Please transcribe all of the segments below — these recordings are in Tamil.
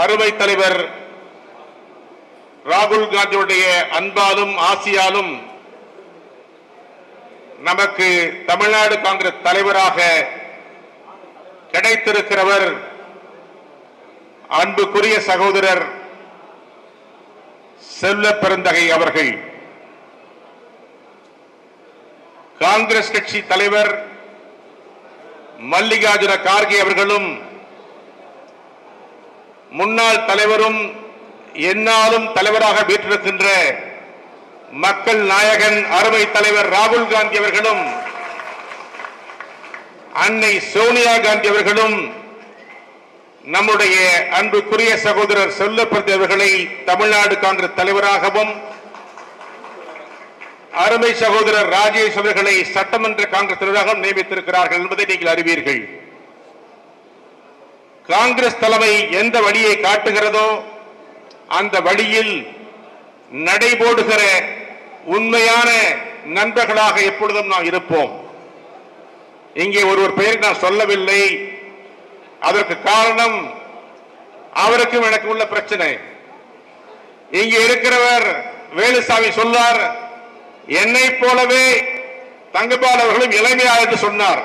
அருமை தலைவர் ராகுல் காந்தியுடைய அன்பாலும் ஆசியாலும் நமக்கு தமிழ்நாடு காங்கிரஸ் தலைவராக கிடைத்திருக்கிறவர் அன்புக்குரிய சகோதரர் செல்ல பெருந்தகை அவர்கள். காங்கிரஸ் கட்சி தலைவர் மல்லிகார்ஜுன கார்கே அவர்களும் முன்னாள் தலைவரும் என்னாலும் தலைவராக வீற்றிருக்கின்ற மக்கள் நாயகன் அருமை தலைவர் ராகுல் காந்தி அவர்களும் அன்னை சோனியா காந்தி அவர்களும் நம்முடைய அன்புக்குரிய சகோதரர் செல்லப்பதி அவர்களை தமிழ்நாடு காங்கிரஸ் தலைவராகவும் அருமை சகோதரர் ராஜேஷ் அவர்களை சட்டமன்ற காங்கிரஸ் தலைவராகவும் நியமித்திருக்கிறார்கள் என்பதை நீங்கள் அறிவீர்கள். காங்கிரஸ் தலைமை எந்த வழியை காட்டுகிறதோ அந்த வழியில் நடைபோடுகிற உண்மையான நண்பர்களாக எப்பொழுதும் நாம் இருப்போம். இங்கே ஒருவர் பெயர் நான் சொல்லவில்லை. அதற்கு காரணம் அவருக்கும் எனக்கு உள்ள பிரச்சனை. இங்கே இருக்கிறவர் வேலுசாமி சொன்னார் என்னை போலவே தங்கபால் அவர்களும் இளமையார் என்று சொன்னார்.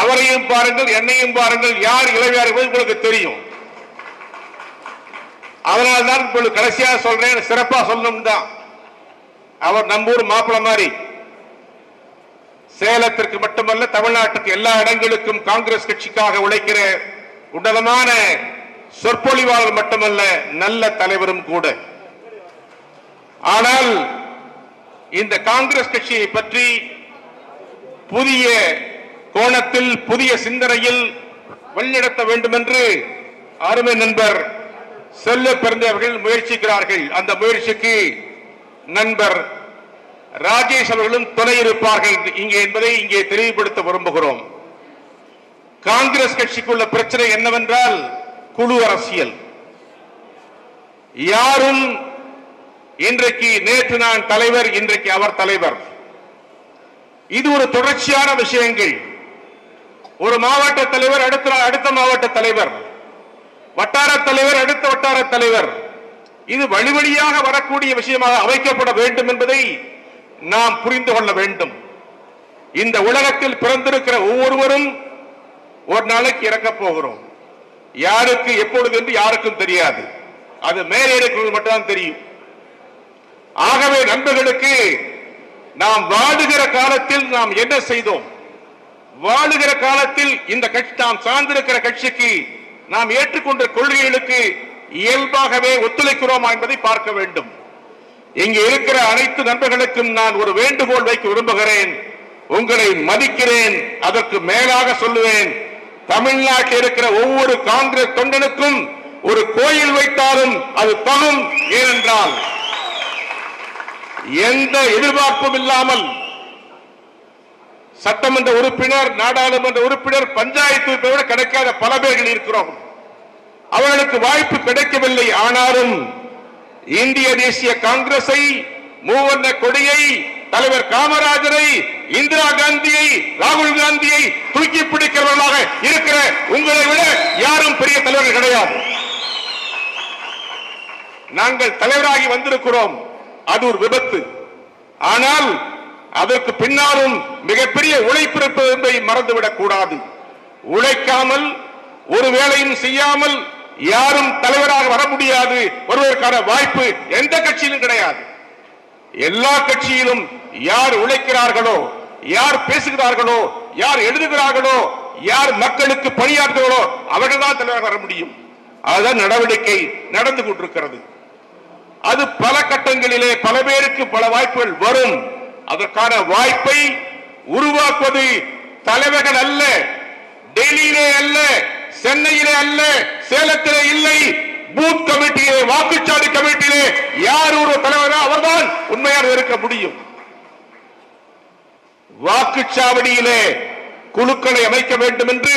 அவரையும் பாருங்கள் என்னையும் பாருங்கள் யார் இளமையார் என்பது உங்களுக்கு தெரியும். அதனால் தான் உங்களுக்கு கடைசியாக சொல்றேன் சிறப்பா சொல்லணும் தான். அவர் நம்பூர் மாப்பிள மாதிரி. சேலத்திற்கு மட்டுமல்ல தமிழ்நாட்டுக்கு எல்லா இடங்களுக்கும் காங்கிரஸ் கட்சிக்காக உழைக்கிற உன்னதமான சொற்பொழிவாளர் மட்டுமல்ல நல்ல தலைவரும் கூட. ஆனால் இந்த காங்கிரஸ் கட்சியை பற்றி புதிய கோணத்தில் புதிய சிந்தனையில் வழிநடத்த வேண்டும் என்று அருமை நண்பர் செல்ல பிறந்தவர்கள் முயற்சிக்கிறார்கள். அந்த முயற்சிக்கு நண்பர் ராஜேஷ் அவர்களும் துணை இருப்பார்கள். இங்கே என்பதை இங்கே தெளிவுபடுத்த விரும்புகிறோம். காங்கிரஸ் கட்சிக்குள்ள பிரச்சனை என்னவென்றால் குழு அரசியல். யாரும் இன்றைக்கு நேற்று நான் தலைவர் இன்றைக்கு அவர் தலைவர். இது ஒரு தொடர்ச்சியான விஷயங்கள். ஒரு மாவட்ட தலைவர் அடுத்த அடுத்த மாவட்ட தலைவர். வட்டார தலைவர் அடுத்த வட்டார தலைவர். இது வழி வழியாக வரக்கூடிய விஷயமாக அமைக்கப்பட வேண்டும் என்பதை நாம் புரிந்து கொள்ள வேண்டும். இந்த உலகத்தில் பிறந்திருக்கிற ஒவ்வொருவரும் ஒரு நாளைக்கு இறக்கப் போகிறோம். யாருக்கு எப்பொழுது என்று யாருக்கும் தெரியாது. அது மேலே இருக்கிறது மட்டும்தான் தெரியும். ஆகவே நண்பர்களுக்கு நாம் வாடுகிற காலத்தில் நாம் என்ன செய்தோம்? வாழுகிற காலத்தில் இந்த கட்சி நாம் சார்ந்திருக்கிற கட்சிக்கு நாம் ஏற்றுக்கொண்ட கொள்கைகளுக்கு இயல்பாகவே ஒத்துழைக்கிறோமா என்பதை பார்க்க வேண்டும். இங்கு இருக்கிற அனைத்து நண்பர்களுக்கும் நான் ஒரு வேண்டுகோள் வைக்க விரும்புகிறேன். உங்களை மதிக்கிறேன் அதற்கு மேலாக சொல்லுவேன். தமிழ்நாட்டில் இருக்கிற ஒவ்வொரு காங்கிரஸ் தொண்டனுக்கும் ஒரு கோயில் வைத்தாலும் அது தகும் ஏனென்றால் எந்த எதிர்பார்ப்பும் இல்லாமல் சட்டமன்ற உறுப்பினர் நாடாளுமன்ற உறுப்பினர் பஞ்சாயத்து உறுப்பினர் கிடைக்காத பல பேர்கள் இருக்கிறோம். அவர்களுக்கு வாய்ப்பு கிடைக்கவில்லை. ஆனாலும் இந்திய தேசிய காங்கிரஸை மூவர்ண கொடியை தலைவர் காமராஜரை இந்திரா காந்தியை ராகுல் காந்தியை தூக்கி பிடிக்கிறவர்களாக இருக்கிற உங்களை விட யாரும் பெரிய தலைவர்கள் கிடையாது. நாங்கள் தலைவராகி வந்திருக்கிறோம். அது ஒரு விபத்து. ஆனால் அதற்கு பின்னாலும் மிகப்பெரிய உழைப்பு இருப்பது என்பதை மறந்துவிடக் கூடாது. உழைக்காமல் ஒரு வேலையும் செய்யாமல் யாரும் தலைவராக வர முடியாது. வருவதற்கான வாய்ப்பு எந்த கட்சியிலும் கிடையாது. எல்லா கட்சியிலும் யார் உழைக்கிறார்களோ யார் பேசுகிறார்களோ யார் எழுதுகிறார்களோ யார் மக்களுக்கு பணியாற்றுகிறோ அவர்கள் தான் தலைவராக வர முடியும். அதுதான் நடவடிக்கை நடந்து கொண்டிருக்கிறது. அது பல கட்டங்களிலே பல பேருக்கு பல வாய்ப்புகள் வரும். அதற்கான வாய்ப்பை உருவாக்குவது தலைவர்கள் அல்ல டெல்லியிலே அல்ல சென்னையிலே அல்ல சேலத்திலே இல்லை. பூத் கமிட்டியிலே வாக்குச்சாவடி கமிட்டியிலே யார் ஒரு தலைவரோ அவர்தான் உண்மையாக இருக்க முடியும். வாக்குச்சாவடியிலே குழுக்களை அமைக்க வேண்டும் என்று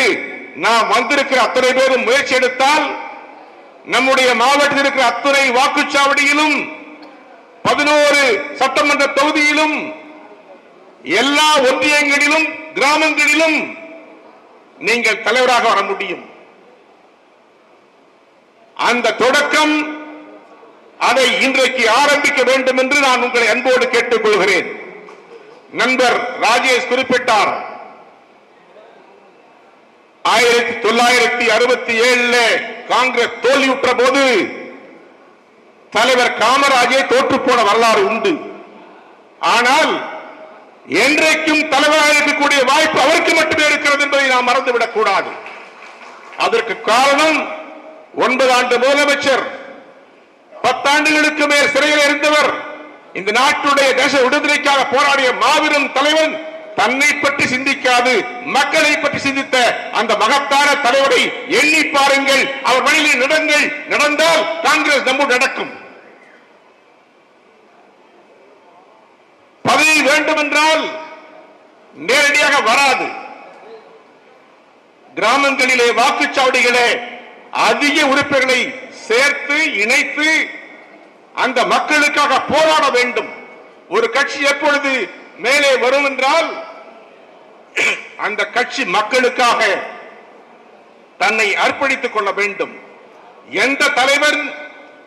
நாம் வந்திருக்கிற அத்தனை பேரும் முயற்சி எடுத்தால் நம்முடைய மாவட்டத்தில் இருக்கிற அத்துறை வாக்குச்சாவடியிலும் பதினோரு சட்டமன்ற தொகுதியிலும் எல்லா ஒன்றியங்களிலும் கிராமங்களிலும் நீங்கள் தலைவராக வர முடியும். அந்த தொடக்கம் அதை இன்றைக்கு ஆரம்பிக்க வேண்டும் என்று நான் உங்களை அன்போடு கேட்டுக்கொள்கிறேன். நண்பர் ராஜேஷ் குறிப்பிட்டார். ஆயிரத்தி தொள்ளாயிரத்தி அறுபத்தி ஏழுல காங்கிரஸ் தோல்வியுற்ற போது தலைவர் காமராஜே தோற்று போன வரலாறு உண்டு. ஆனால் என்றைக்கும் தலைவராக இருக்கக்கூடிய வாய்ப்பு அவருக்கு மட்டுமே இருக்கிறது என்பதை நாம் மறந்துவிடக் கூடாது அதற்கு காரணம் ஒன்பது ஆண்டு முதலமைச்சர் பத்தாண்டுகளுக்கு மேல் சிறையில் இருந்தவர் இந்த நாட்டுடைய தேச விடுதலைக்காக போராடிய மாபெரும் தலைவன் தன்னை பற்றி சிந்திக்காது மக்களை பற்றி சிந்தித்த அந்த மகத்தான தலைவரை எண்ணி பாருங்கள் அவர் வழியில் நடங்கள் நடந்தால் காங்கிரஸ் நம்ம நடக்கும். பதவி வேண்டும் என்றால் நேரடியாக வராது. கிராமங்களிலே வாக்குச்சாவடிகளே அதிக உறுப்பினர்களை சேர்த்து இணைத்து அந்த மக்களுக்காக போராட வேண்டும். ஒரு கட்சி எப்பொழுது மேலே வரும் என்றால் அந்த கட்சி மக்களுக்காக தன்னை அர்ப்பணித்துக் கொள்ள வேண்டும். எந்த தலைவன்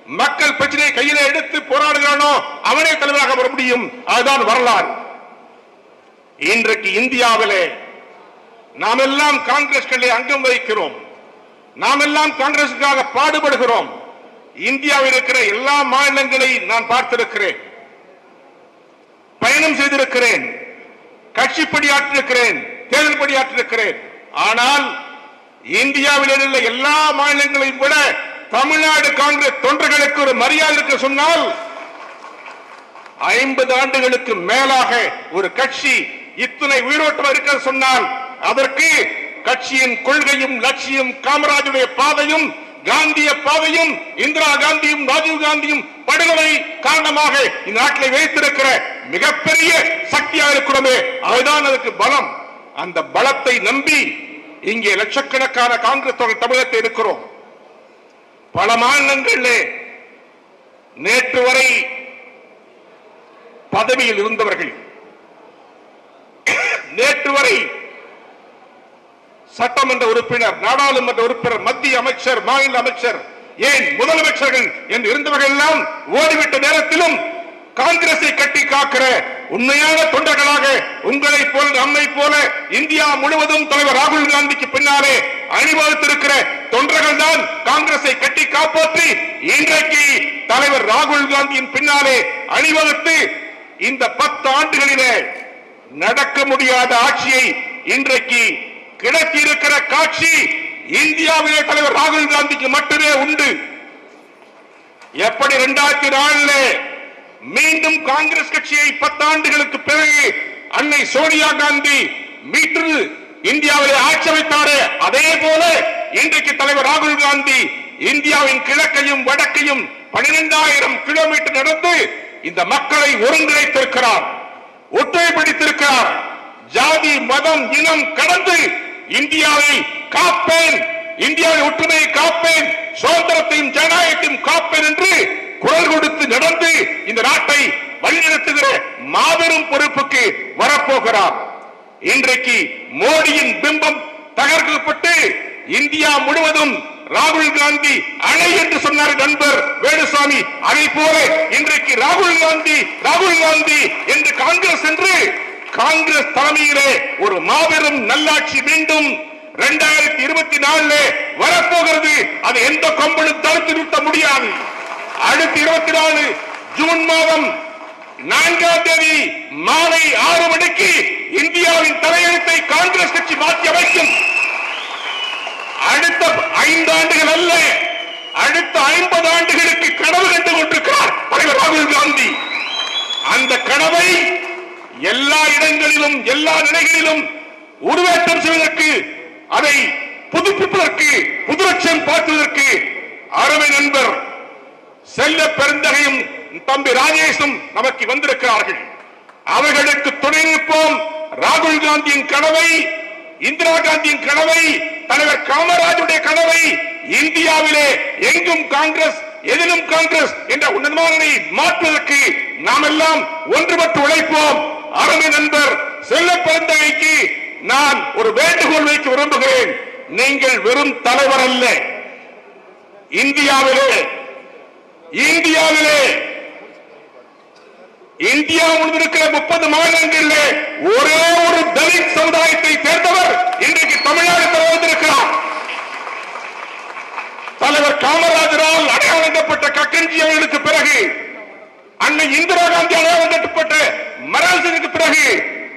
மக்கள் பிரச்சனையை கையில எடுத்து போராடுகிறானோ அவனே தலைவராக வர முடியும். அதுதான் வரலாறு. இன்றைக்கு இந்தியாவிலே நாம் எல்லாம் காங்கிரஸ் அங்கம் வகிக்கிறோம். நாம் எல்லாம் காங்கிரசுக்காக பாடுபடுகிறோம். இந்தியாவில் இருக்கிற எல்லா மாநிலங்களையும் நான் பார்த்திருக்கிறேன். பயணம் செய்திருக்கிறேன். கட்சி பணியாற்றிருக்கிறேன் தேர்தல் பணியாற்றிருக்கிறேன். ஆனால் இந்தியாவில் உள்ள எல்லா மாநிலங்களையும் விட தமிழ்நாடு காங்கிரஸ் தொண்டர்களுக்கு ஒரு மரியாதை இருக்க சொன்னால் ஐம்பது ஆண்டுகளுக்கு மேலாக ஒரு கட்சி இத்தனை உயிரோட்டம் இருக்க சொன்னால் அதற்கு கட்சியின் கொள்கையும் லட்சியம் காமராஜுடைய பாதையும் காந்திய பாதையும் இந்திரா காந்தியும் ராஜீவ் காந்தியும் படுகொலை காரணமாக இந்த நாட்டில் வைத்திருக்கிற மிகப்பெரிய சக்தியாக இருக்கிறோமே அதுதான் அதுக்கு பலம். அந்த பலத்தை நம்பி இங்கே லட்சக்கணக்கான காங்கிரஸ் தொகை தமிழகத்தில் இருக்கிறோம். பல மாநிலங்களிலே நேற்று வரை பதவியில் இருந்தவர்கள் நேற்று வரை சட்டமன்ற உறுப்பினர் நாடாளுமன்ற உறுப்பினர் மத்திய அமைச்சர் மாநில அமைச்சர் ஏன் முதலமைச்சர்கள் என்று இருந்தவர்கள் எல்லாம் ஓடிவிட்ட நேரத்திலும் காங்கிரஸை கட்டி காக்கிற உண்மையான தொண்டர்களாக உங்களை போல நம்மை போல இந்தியா முழுவதும் தலைவர் ராகுல் காந்திக்கு பின்னாலே அணிவகுத்திருக்கிற தொண்டர்கள் தான் காங்கிரஸை கட்டி காப்பாற்றி இன்றைக்கு தலைவர் ராகுல் காந்தியின் பின்னாலே அணிவகுத்து இந்த பத்து ஆண்டுகளிலே நடக்க முடியாத ஆட்சியை இன்றைக்கு கிடைத்திருக்கிற காட்சி இந்தியாவிலே தலைவர் ராகுல் காந்திக்கு மட்டுமே உண்டு. எப்படி இரண்டாயிரத்தி நாலுல மீண்டும் காங்கிரஸ் கட்சியை பத்தாண்டுகளுக்கு பிறகு அன்னை சோனியா காந்தி மீட்டு இந்தியாவில் ஆட்சி அமைத்தாரே. அதே போல இன்றைக்கு தலைவர் ராகுல் காந்தி இந்தியாவின் கிழக்கையும் வடக்கையும் பனிரெண்டாயிரம் கிலோமீட்டர் நடந்து இந்த மக்களை ஒருங்கிணைத்திருக்கிறார் ஒற்றுமைப்படுத்தியிருக்கிறார். ஜாதி மதம் இனம் கடந்து இந்தியாவை காப்பேன் இந்தியாவின் ஒற்றுமையை காப்பேன் சுதந்திரத்தையும் ஜனநாயகத்தையும் காப்பேன் என்று குரல் கொடுத்து நடந்து இந்த நாட்டை வழிநடத்துகிற மாபெரும் பொறுப்புக்கு வரப்போகிறார். இன்றைக்கு மோடியின் பிம்பம் தகர்க்கப்பட்டு இந்தியா முழுவதும் ராகுல் காந்தி அணை என்று சொன்னார் நண்பர் வேணுசாமி அதை போல இன்றைக்கு ராகுல் காந்தி ராகுல் காந்தி என்று காங்கிரஸ் என்று காங்கிரஸ் தலைமையிலே ஒரு மாபெரும் நல்லாட்சி மீண்டும் இரண்டாயிரத்தி இருபத்தி நாலுல வரப்போகிறது. அதை எந்த கொம்பனும் தடுத்து நிறுத்த முடியாது. அடுத்த இருபத்தி நாலு ஜூன் மாதம் நான்காம் தேதி மாலை ஆறு மணிக்கு இந்தியாவின் தலையெழுத்தை காங்கிரஸ் கட்சி மாற்றி அமைக்கும். அடுத்த ஐந்து ஆண்டுகள் அல்ல அடுத்த ஐம்பது ஆண்டுகளுக்கு கனவு கண்டு கொண்டிருக்கிறார் தலைவர் ராகுல் காந்தி. அந்த கனவை எல்லா இடங்களிலும் எல்லா நிலைகளிலும் உருவேற்றம் செய்வதற்கு அதை புதுப்பிப்பதற்கு புதுலட்சம் பார்த்துவதற்கு அருமை நண்பர் செல்ல பெருந்தகையும் தம்பி ராஜேஷும் நமக்கு வந்திருக்கிறார்கள். அவர்களுக்கு துணை நிற்போம் ராகுல் காந்தியின் கனவை இந்திரா காந்தியின் கனவை தலைவர் காமராஜுடைய கனவை. இந்தியாவிலே எங்கும் காங்கிரஸ் எதிலும் காங்கிரஸ் என்ற உன்னதமானதை மாற்றுவதற்கு நாம் எல்லாம் ஒன்றுபட்டு உழைப்போம். அருமை நண்பர் செல்ல பெருந்தகைக்கு நான் ஒரு வேண்டுகோள் வைக்க விரும்புகிறேன். நீங்கள் வெறும் தலைவர் அல்ல. இந்தியாவிலே இந்தியாவிலே இந்தியா முழுந்திருக்கிற முப்பது மாநிலங்களிலே ஒரே ஒரு தலித் சமுதாயத்தை சேர்ந்தவர் இன்றைக்கு தமிழ்நாடு வந்திருக்கிறார். தலைவர் காமராஜரால் அடையாளப்பட்ட கக்கன்ஜி அவர்களுக்கு பிறகு அன்னை இந்திரா காந்தி அடையாளப்பட்ட மரண் சிங்குக்கு பிறகு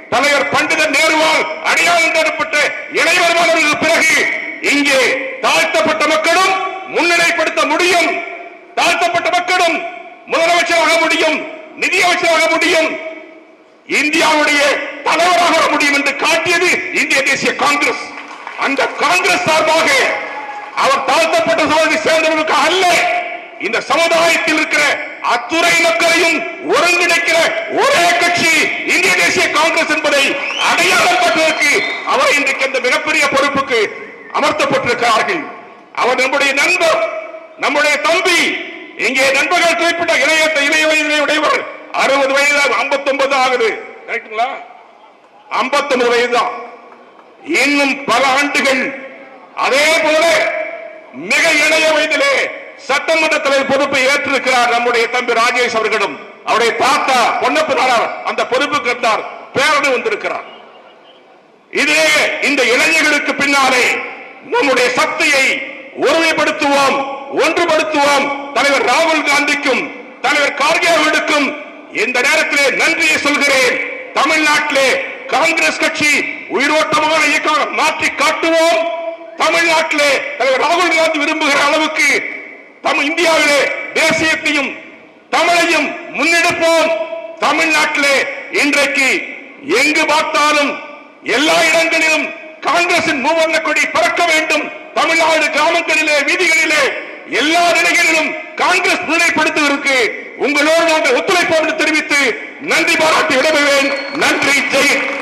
தலைவர் பண்டித நேருவால் அடையாளம் தரப்பட்ட இளைஞர்களுக்கு பிறகு இங்கே தாழ்த்தப்பட்ட மக்களும் முன்னிலைப்படுத்த முடியும் தாழ்த்தப்பட்ட மக்களும் முதலமைச்சராக முடியும் நிதியமைச்சராக முடியும் இந்தியாவுடைய தலைவராக வர முடியும் என்று காட்டியது இந்திய தேசிய காங்கிரஸ். அந்த காங்கிரஸ் சார்பாக அவர் தாழ்த்தப்பட்ட சமூகத்தை சேர்ந்தவர்களுக்கு அல்ல இந்த சமுதாயத்தில் இருக்கிற அத்துறை மக்களையும் ஒருங்கிணைக்கிற ஒரே கட்சி இந்திய தேசிய காங்கிரஸ் என்பதை அடையாளம் பெற்றதற்கு அவர் இன்றைக்கு இந்த மிகப்பெரிய பொறுப்புக்கு அமர்த்தப்பட்டிருக்கிறார்கள். அவர் நம்முடைய நண்பர் நம்முடைய தம்பி இங்கே நண்பர்கள் குறிப்பிட்ட இளையத்த இளைய வயதிலே உடையவர். அறுபது வயது ஐம்பத்தி ஒன்பது ஆகுது. கரெக்டுங்களா ஐம்பத்தி ஒன்பது வயதுதான். இன்னும் பல ஆண்டுகள். அதே போல மிக இளைய வயதிலே சட்டமன்ற தலைவர் பொறுப்பை ஏற்றிருக்கிறார் நம்முடைய தம்பி ராஜேஷ் அவர்களும். அவருடைய தாத்தா பொன்னப்பு நாடார் அந்த பொறுப்புக்கு இருந்தார் பேரணி வந்திருக்கிறார். இதே இந்த இளைஞர்களுக்கு பின்னாலே நம்முடைய சக்தியை ஒருமைப்படுத்த தலைவர் ராகுல் காந்திக்கும் தலைவர் கார்கே அவர்களுக்கும் இந்த நேரத்திலே நன்றியை சொல்கிறேன். தமிழ்நாட்டிலே காங்கிரஸ் கட்சி உயிரோட்டமான இயக்கம் மாற்றி காட்டுவோம். தமிழ்நாட்டிலே தலைவர் ராகுல் காந்தி விரும்புகிற அளவுக்கு தமிழ் இந்தியாவிலே தேசியத்தையும் தமிழையும் முன்னெடுப்போம். தமிழ்நாட்டிலே இன்றைக்கு எங்கு பார்த்தாலும் எல்லா இடங்களிலும் காங்கிரசின் மூவர்ண கொடி பறக்க வேண்டும். தமிழ்நாடு கிராமங்களிலே வீதிகளிலே எல்லா நிலைகளிலும் காங்கிரஸ் நிலைப்படுத்துவதற்கு உங்களோடு நாங்கள் ஒத்துழைப்போம் என்று தெரிவித்து நன்றி பாராட்டி விடைபெறுவேன். நன்றி. ஜெயின்